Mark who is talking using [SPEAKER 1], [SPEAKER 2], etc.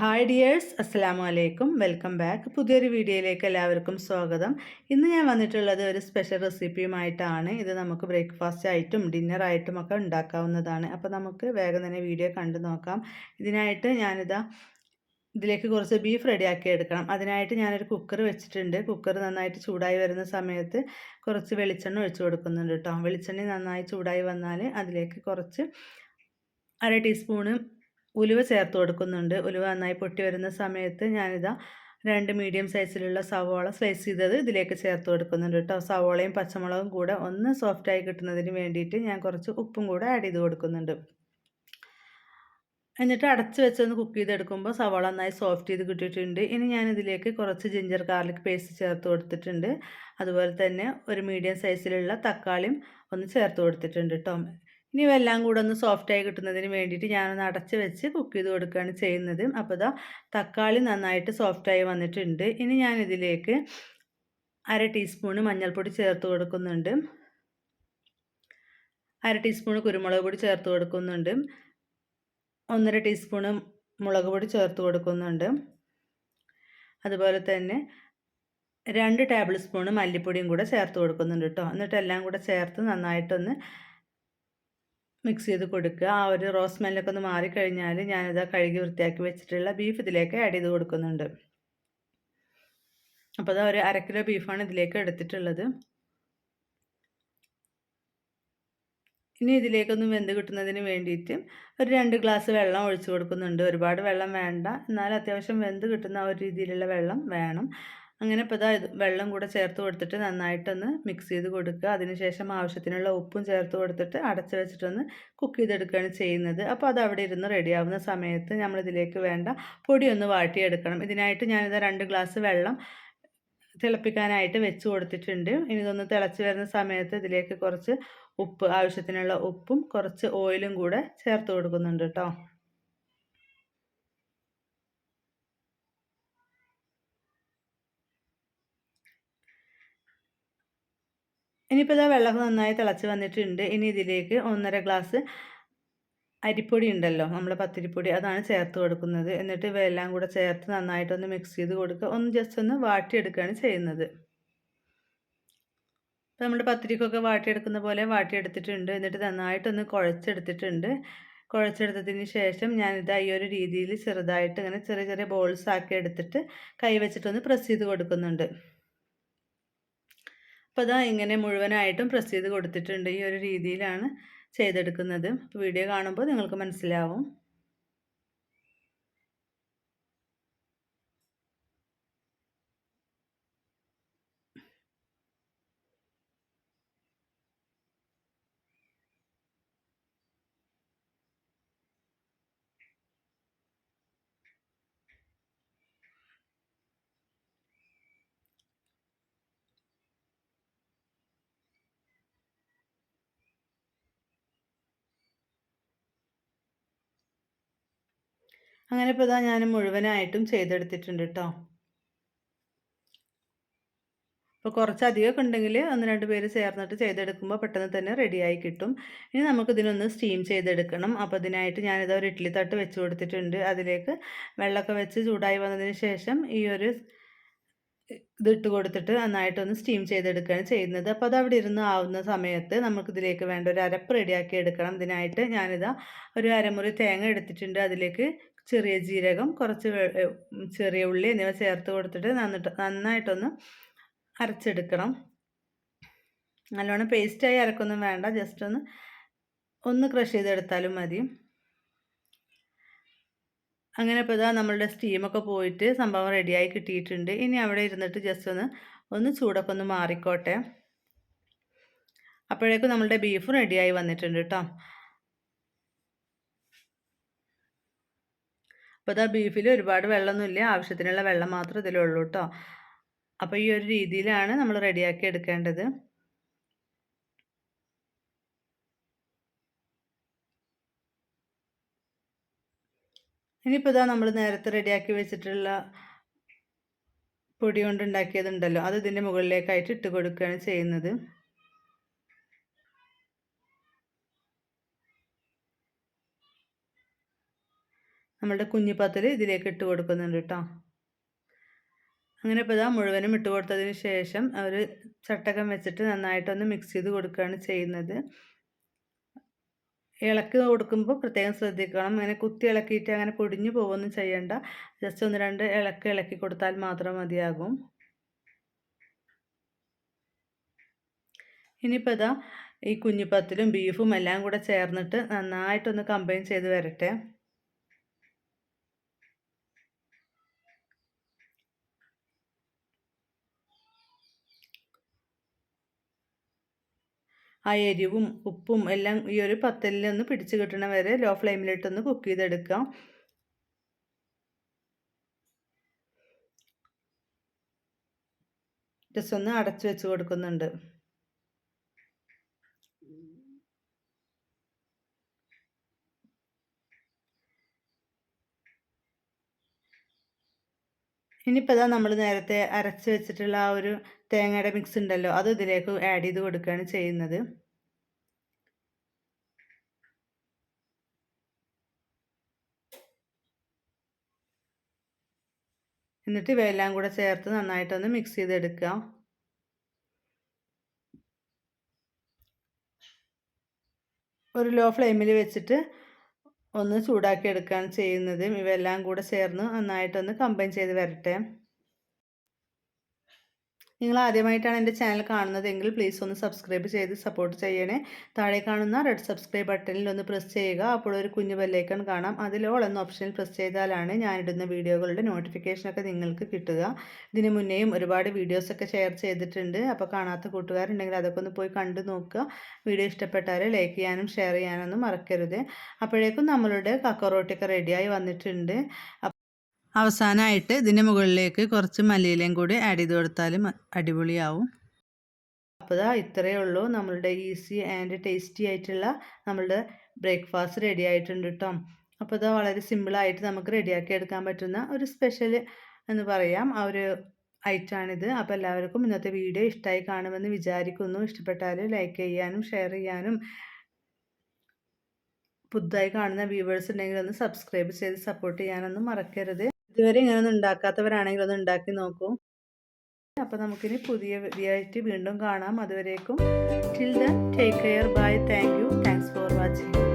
[SPEAKER 1] hi dears അസ്സാം വലൈക്കും welcome back പുതിയൊരു വീഡിയോയിലേക്ക് എല്ലാവർക്കും സ്വാഗതം ഇന്ന് ഞാൻ വന്നിട്ടുള്ളത് ഒരു സ്പെഷ്യൽ റെസിപ്പിയുമായിട്ടാണ് ഇത് നമുക്ക് ബ്രേക്ക്ഫാസ്റ്റ് ആയിട്ടും ഡിന്നർ ആയിട്ടും ഒക്കെ ഉണ്ടാക്കാവുന്നതാണ് അപ്പോൾ നമുക്ക് വേഗം തന്നെ വീഡിയോ കണ്ടു നോക്കാം ഇതിനായിട്ട് ഞാനിതാ ഇതിലേക്ക് കുറച്ച് ബീഫ് റെഡിയാക്കി എടുക്കണം അതിനായിട്ട് ഞാനൊരു കുക്കർ വെച്ചിട്ടുണ്ട് കുക്കർ നന്നായിട്ട് ചൂടായി വരുന്ന സമയത്ത് കുറച്ച് വെളിച്ചെണ്ണ ഒഴിച്ചു കൊടുക്കുന്നുണ്ട് കേട്ടോ വെളിച്ചെണ്ണ നന്നായി ചൂടായി വന്നാൽ അതിലേക്ക് കുറച്ച് അര ടീസ്പൂണ് ഉലുവ ചേർത്ത് കൊടുക്കുന്നുണ്ട് ഉലുവ നന്നായി പൊട്ടി വരുന്ന സമയത്ത് ഞാനിതാ രണ്ട് മീഡിയം സൈസിലുള്ള സവോള സ്ലൈസ് ചെയ്തത് ഇതിലേക്ക് ചേർത്ത് കൊടുക്കുന്നുണ്ട് കേട്ടോ സവോളയും പച്ചമുളകും കൂടെ ഒന്ന് സോഫ്റ്റായി കിട്ടുന്നതിന് വേണ്ടിയിട്ട് ഞാൻ കുറച്ച് ഉപ്പും കൂടെ ആഡ് ചെയ്ത് കൊടുക്കുന്നുണ്ട് എന്നിട്ട് അടച്ച് വെച്ചൊന്ന് കുക്ക് ചെയ്തെടുക്കുമ്പോൾ സവോള നന്നായി സോഫ്റ്റ് ചെയ്ത് കിട്ടിയിട്ടുണ്ട് ഇനി ഞാൻ ഇതിലേക്ക് കുറച്ച് ജിഞ്ചർ ഗാർലിക് പേസ്റ്റ് ചേർത്ത് കൊടുത്തിട്ടുണ്ട് അതുപോലെ തന്നെ ഒരു മീഡിയം സൈസിലുള്ള തക്കാളിയും ഒന്ന് ചേർത്ത് കൊടുത്തിട്ടുണ്ട് കേട്ടോ ഇനി എല്ലാം കൂടെ ഒന്ന് സോഫ്റ്റായി കിട്ടുന്നതിന് വേണ്ടിയിട്ട് ഞാനൊന്ന് അടച്ച് വെച്ച് കുക്ക് ചെയ്ത് കൊടുക്കുകയാണ് ചെയ്യുന്നത് അപ്പോൾ ഇതാ തക്കാളി നന്നായിട്ട് സോഫ്റ്റായി വന്നിട്ടുണ്ട് ഇനി ഞാനിതിലേക്ക് അര ടീസ്പൂണ് മഞ്ഞൾപ്പൊടി ചേർത്ത് കൊടുക്കുന്നുണ്ട് അര ടീസ്പൂൺ കുരുമുളക് പൊടി ചേർത്ത് കൊടുക്കുന്നുണ്ട് ഒന്നര ടീസ്പൂണ് മുളക് പൊടി ചേർത്ത് കൊടുക്കുന്നുണ്ട് അതുപോലെ തന്നെ രണ്ട് ടേബിൾ സ്പൂണ് മല്ലിപ്പൊടിയും കൂടെ ചേർത്ത് കൊടുക്കുന്നുണ്ട് കേട്ടോ എന്നിട്ട് എല്ലാം കൂടെ ചേർത്ത് നന്നായിട്ടൊന്ന് മിക്സ് ചെയ്ത് കൊടുക്കുക ആ ഒരു റോസ് സ്മെല്ലൊക്കെ ഒന്ന് മാറിക്കഴിഞ്ഞാൽ ഞാനിത് കഴുകി വൃത്തിയാക്കി വെച്ചിട്ടുള്ള ബീഫ് ഇതിലേക്ക് ആഡ് ചെയ്ത് കൊടുക്കുന്നുണ്ട് അപ്പോൾ അത് ഒരു അരക്കിലോ കിലോ ബീഫാണ് ഇതിലേക്ക് എടുത്തിട്ടുള്ളത് ഇനി ഇതിലേക്കൊന്ന് വെന്ത് കിട്ടുന്നതിന് വേണ്ടിയിട്ട് ഒരു രണ്ട് ഗ്ലാസ് വെള്ളം ഒഴിച്ചു കൊടുക്കുന്നുണ്ട് ഒരുപാട് വെള്ളം വേണ്ട എന്നാൽ അത്യാവശ്യം വെന്ത് കിട്ടുന്ന ഒരു രീതിയിലുള്ള വെള്ളം വേണം അങ്ങനെ ഇപ്പോൾ ഇതാ വെള്ളം കൂടെ ചേർത്ത് കൊടുത്തിട്ട് നന്നായിട്ടൊന്ന് മിക്സ് ചെയ്ത് കൊടുക്കുക അതിനുശേഷം ആവശ്യത്തിനുള്ള ഉപ്പും ചേർത്ത് കൊടുത്തിട്ട് അടച്ചു വെച്ചിട്ടൊന്ന് കുക്ക് ചെയ്തെടുക്കുകയാണ് ചെയ്യുന്നത് അപ്പോൾ അത് അവിടെ ഇരുന്ന് റെഡിയാവുന്ന സമയത്ത് നമ്മളിതിലേക്ക് വേണ്ട പൊടിയൊന്ന് വാട്ടിയെടുക്കണം ഇതിനായിട്ട് ഞാനിത് രണ്ട് ഗ്ലാസ് വെള്ളം തിളപ്പിക്കാനായിട്ട് വെച്ച് കൊടുത്തിട്ടുണ്ട് ഇനി ഇതൊന്ന് തിളച്ച് വരുന്ന സമയത്ത് ഇതിലേക്ക് കുറച്ച് ഉപ്പ് ആവശ്യത്തിനുള്ള ഉപ്പും കുറച്ച് ഓയിലും കൂടെ ചേർത്ത് കൊടുക്കുന്നുണ്ട് കേട്ടോ ഇനിയിപ്പോൾ ഇതാ വെള്ളം നന്നായി തിളച്ച് വന്നിട്ടുണ്ട് ഇനി ഇതിലേക്ക് ഒന്നര ഗ്ലാസ് അരിപ്പൊടി ഉണ്ടല്ലോ നമ്മൾ പത്തിരിപ്പൊടി അതാണ് ചേർത്ത് കൊടുക്കുന്നത് എന്നിട്ട് ഇവയെല്ലാം കൂടെ ചേർത്ത് നന്നായിട്ടൊന്ന് മിക്സ് ചെയ്ത് കൊടുക്കുക ഒന്ന് ജസ്റ്റ് ഒന്ന് വാട്ടിയെടുക്കുകയാണ് ചെയ്യുന്നത് അപ്പോൾ നമ്മുടെ പത്തിരിക്കൊക്കെ വാട്ടിയെടുക്കുന്ന പോലെ വാട്ടിയെടുത്തിട്ടുണ്ട് എന്നിട്ട് നന്നായിട്ടൊന്ന് കുഴച്ചെടുത്തിട്ടുണ്ട് കുഴച്ചെടുത്തതിന് ശേഷം ഞാനിത് ഈ ഒരു രീതിയിൽ ചെറുതായിട്ട് ഇങ്ങനെ ചെറിയ ചെറിയ ബോൾസ് ആക്കി എടുത്തിട്ട് കൈ പ്രസ് ചെയ്ത് കൊടുക്കുന്നുണ്ട് അപ്പോൾ ഇതാ ഇങ്ങനെ മുഴുവനായിട്ടും പ്രസ് ചെയ്ത് കൊടുത്തിട്ടുണ്ട് ഈ ഒരു രീതിയിലാണ് ചെയ്തെടുക്കുന്നത് വീഡിയോ കാണുമ്പോൾ നിങ്ങൾക്ക് മനസ്സിലാവും അങ്ങനെ ഇപ്പോൾ ഇതാ ഞാൻ മുഴുവനായിട്ടും ചെയ്തെടുത്തിട്ടുണ്ട് കേട്ടോ കുറച്ച് കുറച്ചധികമൊക്കെ ഉണ്ടെങ്കിൽ ഒന്ന് രണ്ട് പേര് ചേർന്നിട്ട് ചെയ്തെടുക്കുമ്പോൾ പെട്ടെന്ന് തന്നെ റെഡിയായി കിട്ടും ഇനി നമുക്കിതിനൊന്ന് സ്റ്റീം ചെയ്തെടുക്കണം അപ്പോൾ അതിനായിട്ട് ഞാനിത് ഒരു ഇഡ്ഡലി തട്ട് വെച്ച് കൊടുത്തിട്ടുണ്ട് അതിലേക്ക് വെള്ളമൊക്കെ വെച്ച് ചൂടായി വന്നതിന് ശേഷം ഈ ഒരു ഇതിട്ട് കൊടുത്തിട്ട് നന്നായിട്ടൊന്ന് സ്റ്റീം ചെയ്തെടുക്കുകയാണ് ചെയ്യുന്നത് അപ്പോൾ അതവിടെ അവിടെ ഇരുന്ന് ആവുന്ന സമയത്ത് നമുക്കിതിലേക്ക് വേണ്ട ഒരു അരപ്പ് റെഡിയാക്കി എടുക്കണം ഇതിനായിട്ട് ഞാനിതാ ഒരു അരമുറി തേങ്ങ എടുത്തിട്ടുണ്ട് അതിലേക്ക് ചെറിയ ജീരകം കുറച്ച് ചെറിയ ഉള്ളി എന്നിവ ചേർത്ത് കൊടുത്തിട്ട് നന്നിട്ട് നന്നായിട്ടൊന്ന് അരച്ചെടുക്കണം നല്ലോണം പേസ്റ്റായി അരക്കൊന്നും വേണ്ട ജസ്റ്റ് ഒന്ന് ഒന്ന് ക്രഷ് ചെയ്തെടുത്താലും മതി അങ്ങനെ ഇപ്പോൾ ഇതാ നമ്മളുടെ സ്റ്റീമൊക്കെ പോയിട്ട് സംഭവം റെഡിയായി കിട്ടിയിട്ടുണ്ട് ഇനി അവിടെ ഇരുന്നിട്ട് ജസ്റ്റ് ഒന്ന് ഒന്ന് ചൂടൊക്കെ ഒന്ന് മാറിക്കോട്ടെ അപ്പോഴേക്കും നമ്മളുടെ ബീഫ് റെഡിയായി വന്നിട്ടുണ്ട് കേട്ടോ അപ്പോൾ ഇതാ ബീഫിൽ ഒരുപാട് ഇല്ല ആവശ്യത്തിനുള്ള വെള്ളം മാത്രം ഇതിലുള്ളൂ കേട്ടോ അപ്പോൾ ഈ ഒരു രീതിയിലാണ് നമ്മൾ റെഡിയാക്കി എടുക്കേണ്ടത് ഇനിയിപ്പോൾ ഇതാ നമ്മൾ നേരത്തെ റെഡിയാക്കി വെച്ചിട്ടുള്ള പൊടി കൊണ്ടുണ്ടാക്കിയതുണ്ടല്ലോ അത് ഇതിൻ്റെ മുകളിലേക്കായിട്ട് ഇട്ട് കൊടുക്കുകയാണ് ചെയ്യുന്നത് നമ്മളുടെ കുഞ്ഞിപ്പത്തിൽ ഇതിലേക്ക് ഇട്ട് കൊടുക്കുന്നുണ്ട് കേട്ടോ അങ്ങനെ ഇപ്പോൾ ഇതാ മുഴുവനും ഇട്ട് കൊടുത്തതിന് ശേഷം അവർ ചട്ടകം വെച്ചിട്ട് നന്നായിട്ടൊന്ന് മിക്സ് ചെയ്ത് കൊടുക്കുകയാണ് ചെയ്യുന്നത് ഇളക്കി കൊടുക്കുമ്പോൾ പ്രത്യേകം ശ്രദ്ധിക്കണം അങ്ങനെ കുത്തി ഇളക്കിയിട്ട് അങ്ങനെ പൊടിഞ്ഞു പോവുകയൊന്നും ചെയ്യണ്ട ജസ്റ്റ് ഒന്ന് രണ്ട് ഇളക്ക് ഇളക്കി കൊടുത്താൽ മാത്രം മതിയാകും ഇനിയിപ്പോൾ ഇതാ ഈ കുഞ്ഞിപ്പത്തിലും ബീഫും എല്ലാം കൂടെ ചേർന്നിട്ട് നന്നായിട്ടൊന്ന് കമ്പൈൻ ചെയ്ത് വരട്ടെ ആ എരിവും ഉപ്പും എല്ലാം ഈ ഒരു ഒന്ന് പിടിച്ചു കിട്ടണ വരെ ലോ ഫ്ലെയിമിലിട്ടൊന്ന് കുക്ക് ചെയ്തെടുക്കാം ജസ്റ്റ് ഒന്ന് അടച്ചു വെച്ച് കൊടുക്കുന്നുണ്ട് ഇനിയിപ്പോൾ ഇതാ നമ്മൾ നേരത്തെ അരച്ച് വെച്ചിട്ടുള്ള ആ ഒരു തേങ്ങയുടെ മിക്സ് ഉണ്ടല്ലോ അത് ഇതിലേക്ക് ആഡ് ചെയ്ത് കൊടുക്കുകയാണ് ചെയ്യുന്നത് എന്നിട്ട് ഇവയെല്ലാം കൂടെ ചേർത്ത് നന്നായിട്ടൊന്ന് മിക്സ് ചെയ്തെടുക്കുക ഒരു ലോ ഫ്ലെയിമിൽ വെച്ചിട്ട് ഒന്ന് ചൂടാക്കി എടുക്കുകയാണ് ചെയ്യുന്നത് ഇവയെല്ലാം കൂടെ ചേർന്ന് നന്നായിട്ടൊന്ന് കമ്പൈൻ ചെയ്ത് വരട്ടെ നിങ്ങൾ ആദ്യമായിട്ടാണ് എൻ്റെ ചാനൽ കാണുന്നതെങ്കിൽ പ്ലീസ് ഒന്ന് സബ്സ്ക്രൈബ് ചെയ്ത് സപ്പോർട്ട് ചെയ്യണേ താഴെ കാണുന്ന റെഡ് സബ്സ്ക്രൈബ് ബട്ടണിൽ ഒന്ന് പ്രസ് ചെയ്യുക അപ്പോൾ ഒരു കുഞ്ഞു ബെല്ലൈക്കൺ കാണാം അതിൽ ഓൾ എന്ന ഓപ്ഷനിൽ പ്രസ് ചെയ്താലാണ് ഞാനിടുന്ന വീഡിയോകളുടെ നോട്ടിഫിക്കേഷനൊക്കെ നിങ്ങൾക്ക് കിട്ടുക ഇതിന് മുന്നേയും ഒരുപാട് വീഡിയോസൊക്കെ ഷെയർ ചെയ്തിട്ടുണ്ട് അപ്പോൾ കാണാത്ത കൂട്ടുകാരുണ്ടെങ്കിൽ അതൊക്കെ ഒന്ന് പോയി കണ്ടു നോക്കുക വീഡിയോ ഇഷ്ടപ്പെട്ടാൽ ലൈക്ക് ചെയ്യാനും ഷെയർ ചെയ്യാനൊന്നും മറക്കരുത് അപ്പോഴേക്കും നമ്മളുടെ കക്കറോട്ടിയൊക്കെ റെഡിയായി വന്നിട്ടുണ്ട് അവസാനമായിട്ട് ഇതിൻ്റെ മുകളിലേക്ക് കുറച്ച് മല്ലിയിലയും കൂടി ആഡ് ചെയ്ത് കൊടുത്താലും അടിപൊളിയാവും അപ്പോൾ ദാ ഇത്രയേ ഉള്ളൂ നമ്മളുടെ ഈസി ആൻഡ് ടേസ്റ്റി ആയിട്ടുള്ള നമ്മളുടെ ബ്രേക്ക്ഫാസ്റ്റ് റെഡി ആയിട്ടുണ്ട് കേട്ടോ അപ്പോൾ ഇതാ വളരെ സിമ്പിളായിട്ട് നമുക്ക് റെഡിയാക്കി എടുക്കാൻ പറ്റുന്ന ഒരു സ്പെഷ്യൽ എന്ന് പറയാം ആ ഒരു ഐറ്റാണിത് അപ്പോൾ എല്ലാവർക്കും ഇന്നത്തെ വീഡിയോ ഇഷ്ടമായി കാണുമെന്ന് വിചാരിക്കുന്നു ഇഷ്ടപ്പെട്ടാൽ ലൈക്ക് ചെയ്യാനും ഷെയർ ചെയ്യാനും പുതുതായി കാണുന്ന വ്യൂവേഴ്സ് ഉണ്ടെങ്കിൽ ഒന്ന് സബ്സ്ക്രൈബ് ചെയ്ത് സപ്പോർട്ട് ചെയ്യാനൊന്നും മറക്കരുത് ഇതുവരെ ഒന്നും ഉണ്ടാക്കാത്തവരാണെങ്കിൽ ഒന്ന് ഉണ്ടാക്കി നോക്കൂ അപ്പോൾ നമുക്കിനി പുതിയ വിധിയായിട്ട് വീണ്ടും കാണാം അതുവരേക്കും till then take care bye thank you thanks for watching